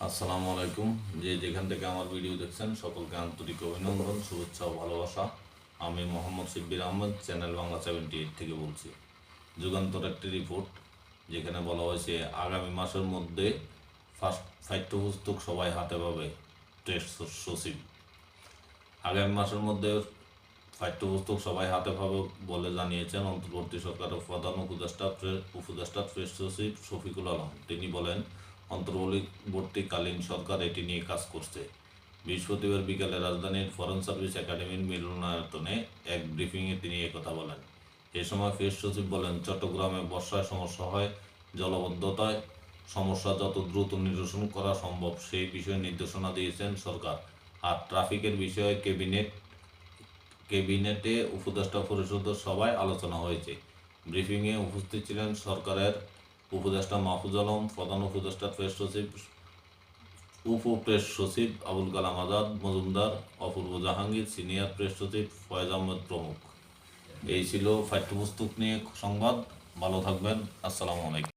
আসসালামু আলাইকুম। যে যেখান থেকে আমার ভিডিও দেখছেন, সকলকে আন্তরিক অভিনন্দন, শুভেচ্ছা ও ভালোবাসা। আমি Mohammad Shibbir Ahmed, channel Bangla seventy eight থেকে বলছি। যুগান্তর একটি রিপোর্ট যেখানে বলা হয়েছে, আগামী মাসের মধ্যে ফার্স্ট পাঠ্যপুস্তক সবাই হাতে পাবে টেস্ট সচিব। আগামী মাসের মধ্যে পাঠ্যপুস্তক সবাই হাতে পাবে বলে জানিয়েছেন অন্তর্বর্তী সরকারের প্রধান উপদেষ্টা উপদেষ্টা প্রেস সচিব শফিকুল আলম। তিনি বলেন অন্তর্বর্তীকালীন সরকার এটি নিয়ে কাজ করছে। বৃহস্পতিবার বিকালে রাজধানীর ফরেন সার্ভিস একাডেমির মিলনায়তনে এক ব্রিফিংয়ে তিনি কথা বলেন। এ সময় প্রেস সচিব বলেন, চট্টগ্রামে বর্ষায় সমস্যা হয়, জলবদ্ধতায় সমস্যা যত দ্রুত নিরসন করা সম্ভব, সেই বিষয়ে নির্দেশনা দিয়েছেন সরকার। আর ট্রাফিকের বিষয়ে ক্যাবিনেট, ক্যাবিনেটে উপদেষ্টা পরিষদের সভায় আলোচনা হয়েছে। ব্রিফিংয়ে উপস্থিত ছিলেন সরকারের উপদেষ্টা মাহফুজ আলম, প্রধান উপদেষ্টা প্রেস সচিব উপ প্রেস সচিব আবুল কালাম আজাদ, মজুমদার অপূর্ব জাহাঙ্গীর, সিনিয়র প্রেস সচিব ফয়েজ আহমেদ প্রমুখ। এই ছিল পাঠ্যপুস্তক নিয়ে সংবাদ। ভালো থাকবেন। আসসালামু আলাইকুম।